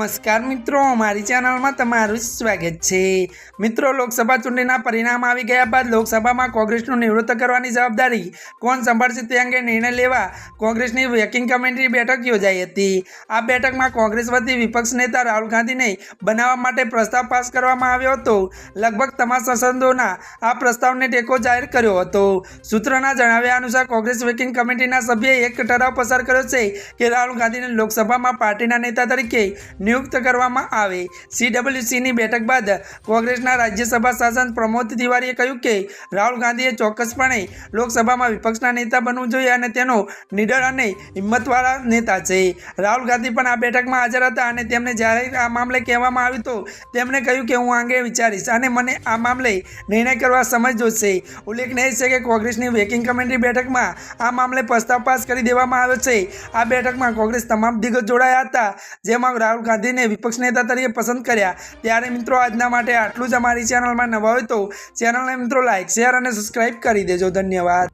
નમસ્કાર મિત્રો મારી ચેનલમાં તમારું સ્વાગત છે. મિત્રો, લોકસભા ચૂંટણીના પરિણામ આવી ગયા બાદ લોકસભામાં કોંગ્રેસનું નિવૃત્ત કરવાની જવાબદારી કોણ સંભાળશે તે અંગે નિર્ણય લેવા કોંગ્રેસની વર્કિંગ કમિટીની બેઠક યોજાઈ હતી. આ બેઠકમાં કોંગ્રેસ વતી વિપક્ષ નેતા રાહુલ ગાંધીને બનાવવા માટે પ્રસ્તાવ પાસ કરવામાં આવ્યો હતો. લગભગ તમામ સંસદોના આ પ્રસ્તાવને ટેકો જાહેર કર્યો હતો. સૂત્રોના જણાવ્યા અનુસાર, કોંગ્રેસ વર્કિંગ કમિટીના સભ્યએ એક ઠરાવ પસાર કર્યો છે કે રાહુલ ગાંધીને લોકસભામાં પાર્ટીના નેતા તરીકે નિયુક્ત કરવામાં આવે. સીડબ્લ્યુસીની બેઠક બાદ કોંગ્રેસના રાજ્યસભા શાસન પ્રમોદ તિવારીએ કહ્યું કે રાહુલ ગાંધીએ ચોક્કસપણે લોકસભામાં વિપક્ષના નેતા બનવું જોઈએ અને તેનો નિડર અને હિંમતવાળા નેતા છે. રાહુલ ગાંધી પણ આ બેઠકમાં હાજર હતા અને તેમને જ્યારે આ મામલે કહેવામાં આવ્યું તો તેમણે કહ્યું કે હું આ અંગે વિચારીશ અને મને આ મામલે નિર્ણય કરવા સમય જોશે. ઉલ્લેખનીય છે કે કોંગ્રેસની વેકિંગ કમિટી બેઠકમાં આ મામલે પ્રસ્તાવ પાસ કરી દેવામાં આવ્યો છે. આ બેઠકમાં કોંગ્રેસ તમામ દિગ્ગજ જોડાયા હતા, જેમાં રાહુલ ગાંધીને વિપક્ષ નેતા તરીકે પસંદ કર્યા. ત્યારે મિત્રો, આજના માટે આટલું જ અમારી ચેનલમાં નવા હોય તો ચેનલને મિત્રો લાઇક શેર અને સબસ્ક્રાઈબ કરી દેજો. ધન્યવાદ.